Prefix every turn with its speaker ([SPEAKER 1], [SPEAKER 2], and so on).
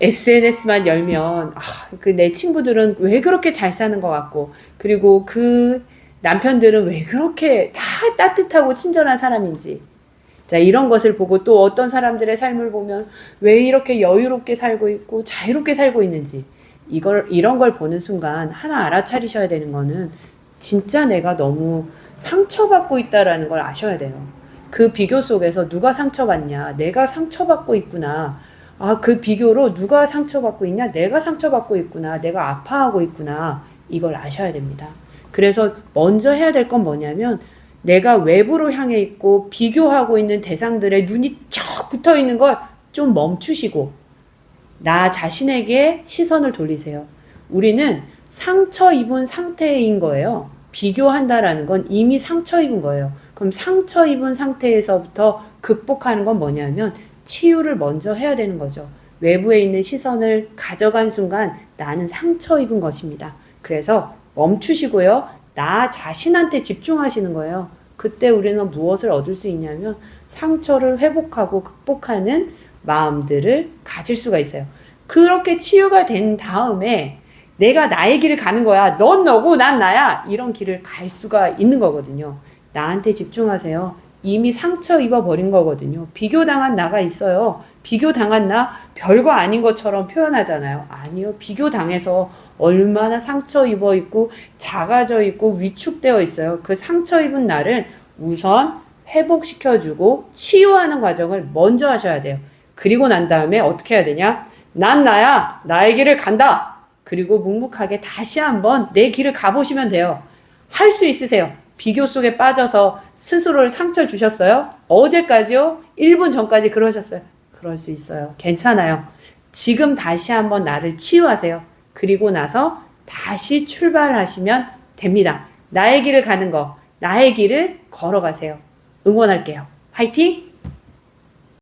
[SPEAKER 1] SNS만 열면 아, 그 내 친구들은 왜 그렇게 잘 사는 것 같고 그리고 그 남편들은 왜 그렇게 다 따뜻하고 친절한 사람인지 자 이런 것을 보고 또 어떤 사람들의 삶을 보면 왜 이렇게 여유롭게 살고 있고 자유롭게 살고 있는지 이걸 이런 걸 보는 순간 하나 알아차리셔야 되는 거는 진짜 내가 너무 상처받고 있다라는 걸 아셔야 돼요. 그 비교 속에서 누가 상처받냐? 내가 상처받고 있구나. 아, 그 비교로 누가 상처받고 있냐? 내가 상처받고 있구나. 내가 아파하고 있구나. 이걸 아셔야 됩니다. 그래서 먼저 해야 될 건 뭐냐면 내가 외부로 향해 있고 비교하고 있는 대상들의 눈이 척 붙어 있는 걸 좀 멈추시고 나 자신에게 시선을 돌리세요. 우리는 상처 입은 상태인 거예요. 비교한다라는 건 이미 상처 입은 거예요. 그럼 상처 입은 상태에서부터 극복하는 건 뭐냐면 치유를 먼저 해야 되는 거죠. 외부에 있는 시선을 가져간 순간 나는 상처 입은 것입니다. 그래서 멈추시고요. 나 자신한테 집중하시는 거예요. 그때 우리는 무엇을 얻을 수 있냐면 상처를 회복하고 극복하는 마음들을 가질 수가 있어요. 그렇게 치유가 된 다음에 내가 나의 길을 가는 거야. 넌 너고 난 나야. 이런 길을 갈 수가 있는 거거든요. 나한테 집중하세요. 이미 상처 입어버린 거거든요. 비교당한 나가 있어요. 비교당한 나 별거 아닌 것처럼 표현하잖아요. 아니요. 비교당해서 얼마나 상처 입어 있고 작아져 있고 위축되어 있어요. 그 상처 입은 나를 우선 회복시켜주고 치유하는 과정을 먼저 하셔야 돼요. 그리고 난 다음에 어떻게 해야 되냐? 난 나야. 나의 길을 간다. 그리고 묵묵하게 다시 한번 내 길을 가보시면 돼요. 할 수 있으세요. 비교 속에 빠져서 스스로를 상처 주셨어요? 어제까지요? 1분 전까지 그러셨어요. 그럴 수 있어요. 괜찮아요. 지금 다시 한번 나를 치유하세요. 그리고 나서 다시 출발하시면 됩니다. 나의 길을 가는 거, 나의 길을 걸어가세요. 응원할게요. 화이팅!